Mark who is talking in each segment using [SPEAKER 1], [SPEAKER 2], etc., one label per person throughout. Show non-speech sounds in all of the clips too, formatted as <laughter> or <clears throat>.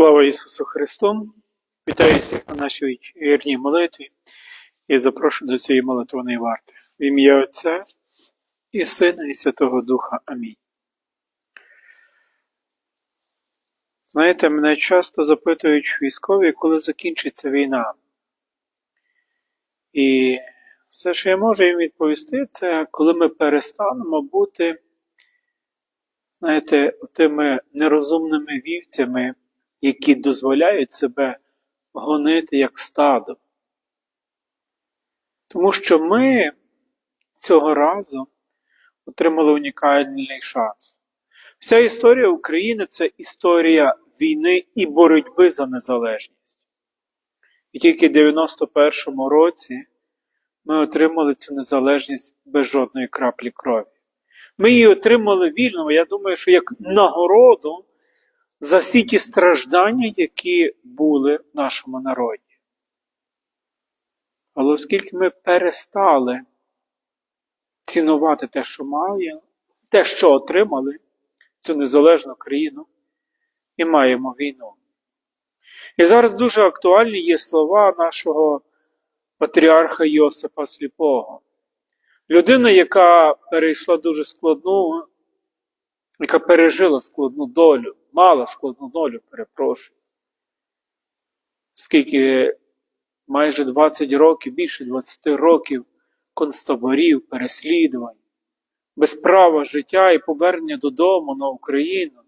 [SPEAKER 1] Слава Ісусу Христу! Вітаю всіх на нашій вірній молитві і запрошую до цієї молитвної варти. В ім'я Отця і Сина, і Святого Духа. Амінь. Знаєте, мене часто запитують військові, коли закінчиться війна. І все, що я можу їм відповісти, це коли ми перестанемо бути, знаєте, тими нерозумними вівцями, які дозволяють себе гонити як стадо. Тому що ми цього разу отримали унікальний шанс. Вся історія України це історія війни і боротьби за незалежність. І тільки в 91-му році ми отримали цю незалежність без жодної краплі крові. Ми її отримали вільно, я думаю, що як нагороду за всі ті страждання, які були в нашому народі. Але оскільки ми перестали цінувати те, що маємо, те, що отримали, цю незалежну країну, і маємо війну. І зараз дуже актуальні є слова нашого патріарха Йосипа Сліпого. Людина, яка перейшла дуже складну, яка пережила складну долю, мала складну долю, перепрошую. Скільки майже 20 років, більше 20 років концтаборів, переслідувань, без права життя і повернення додому на Україну.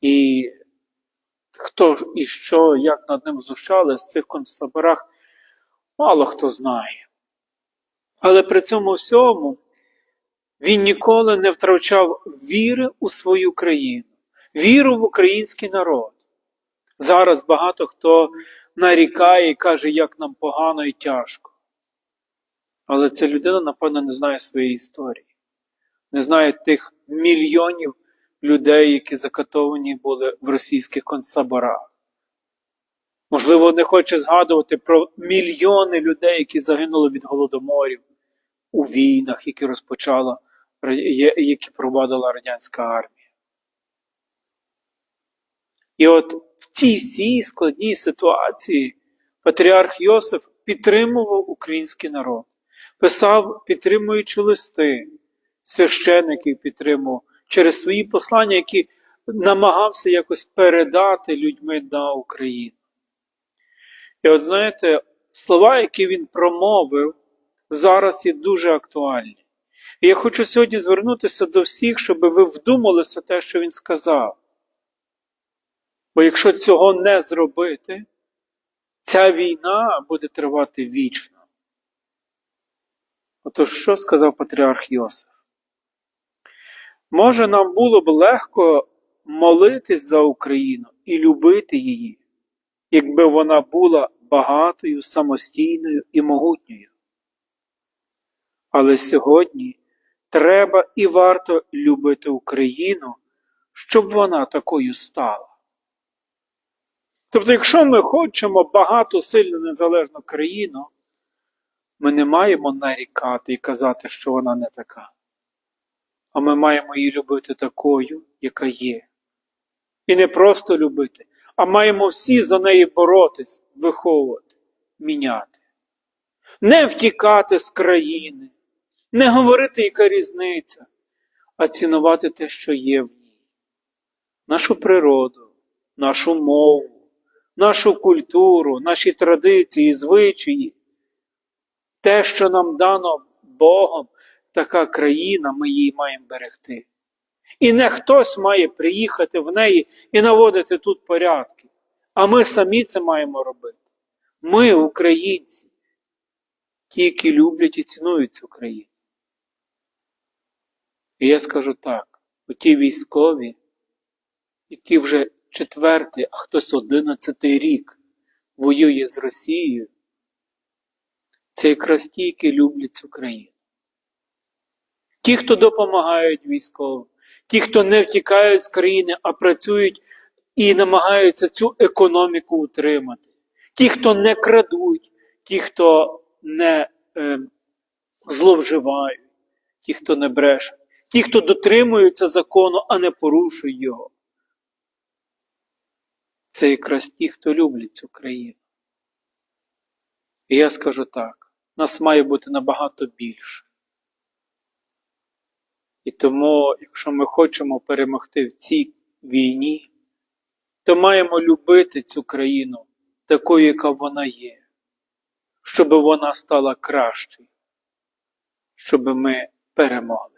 [SPEAKER 1] І хто і що, як над ним знущались в цих концтаборах, мало хто знає. Але при цьому всьому він ніколи не втрачав віри у свою країну, віру в український народ. Зараз багато хто нарікає і каже, як нам погано і тяжко. Але ця людина, напевно, не знає своєї історії, не знає тих мільйонів людей, які закатовані були в російських концтаборах. Можливо, не хоче згадувати про мільйони людей, які загинули від голодоморів у війнах, які розпочала, які провадила радянська армія. І от в цій всій складній ситуації патріарх Йосиф підтримував український народ, писав, підтримуючи листи, священиків підтримував через свої послання, які намагався якось передати людьми на Україну. І от знаєте, слова, які він промовив, зараз є дуже актуальні. І я хочу сьогодні звернутися до всіх, щоб ви вдумалися те, що він сказав. Бо якщо цього не зробити, ця війна буде тривати вічно. Отож, що сказав патріарх Йосиф? Може, нам було б легко молитись за Україну і любити її, якби вона була багатою, самостійною і могутньою. Але сьогодні треба і варто любити Україну, щоб вона такою стала. Тобто, якщо ми хочемо багату, сильну, незалежну країну, ми не маємо нарікати і казати, що вона не така. А ми маємо її любити такою, яка є. І не просто любити, а маємо всі за неї боротись, виховувати, міняти. Не втікати з країни, не говорити, яка різниця, а цінувати те, що є в ній. Нашу природу, нашу мову нашу культуру, наші традиції, звичаї. Те, що нам дано Богом, така країна, ми її маємо берегти. І не хтось має приїхати в неї і наводити тут порядки. А ми самі це маємо робити. Ми, українці, ті, які люблять і цінують цю країну. І я скажу так: оті військові, які вже четвертий, а хтось одинадцятий рік воює з Росією, це якраз ті, які люблять цю країну. Ті, хто допомагають військовим, ті, хто не втікають з країни, а працюють і намагаються цю економіку утримати. Ті, хто не крадуть, ті, хто не е, зловживають, ті, хто не брешуть, ті, хто дотримуються закону, а не порушують його. це якраз ті, хто люблять цю країну. І я скажу так: нас має бути набагато більше. І тому, якщо ми хочемо перемогти в цій війні, то маємо любити цю країну такою, яка вона є, щоб вона стала кращою, щоб ми перемогли.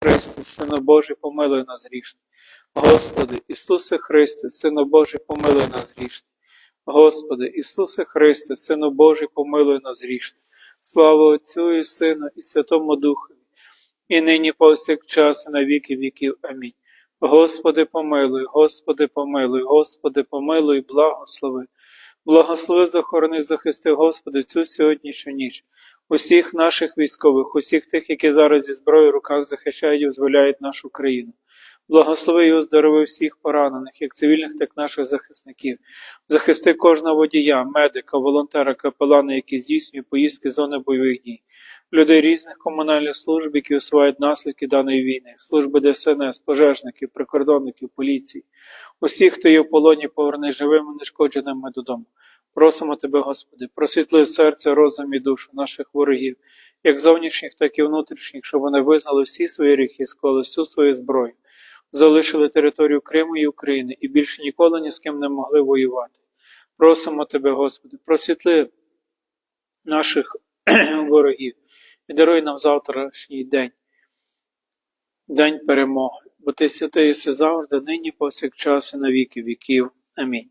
[SPEAKER 1] Христе, Сину Божий, помилуй нас грішних. Господи, Ісусе Христе, Сину Божий, помилуй нас грішних. Господи, Ісусе Христе, Сину Божий, помилуй нас грішних. Слава Отцю і Сину і Святому Духові, і нині повсякчас, і на віки віків. Амінь. Господи, помилуй, Господи, помилуй, Господи, помилуй, благослови. Благослови, захорони, захисти, Господи, цю сьогоднішню ніч. Усіх наших військових, усіх тих, які зараз зі зброєю в руках захищають і визволяють нашу країну. Благослови і оздорови всіх поранених, як цивільних, так і наших захисників. Захисти кожного водія, медика, волонтера, капелана, які здійснюють поїздки зони бойових дій, людей різних комунальних служб, які усувають наслідки даної війни, служби ДСНС, пожежників, прикордонників, поліції, усіх, хто є в полоні, поверни живими, нешкодженими додому. Просимо Тебе, Господи, просвітли серце, розум і душу наших ворогів, як зовнішніх, так і внутрішніх, щоб вони визнали всі свої гріхи, склали всю свою зброю залишили територію Криму і України і більше ніколи ні з ким не могли воювати. Просимо Тебе, Господи, просвітли наших <clears throat> ворогів і даруй нам завтрашній день, день перемоги, бо Ти святий завжди, нині повсякчас і на віки віків. Амінь.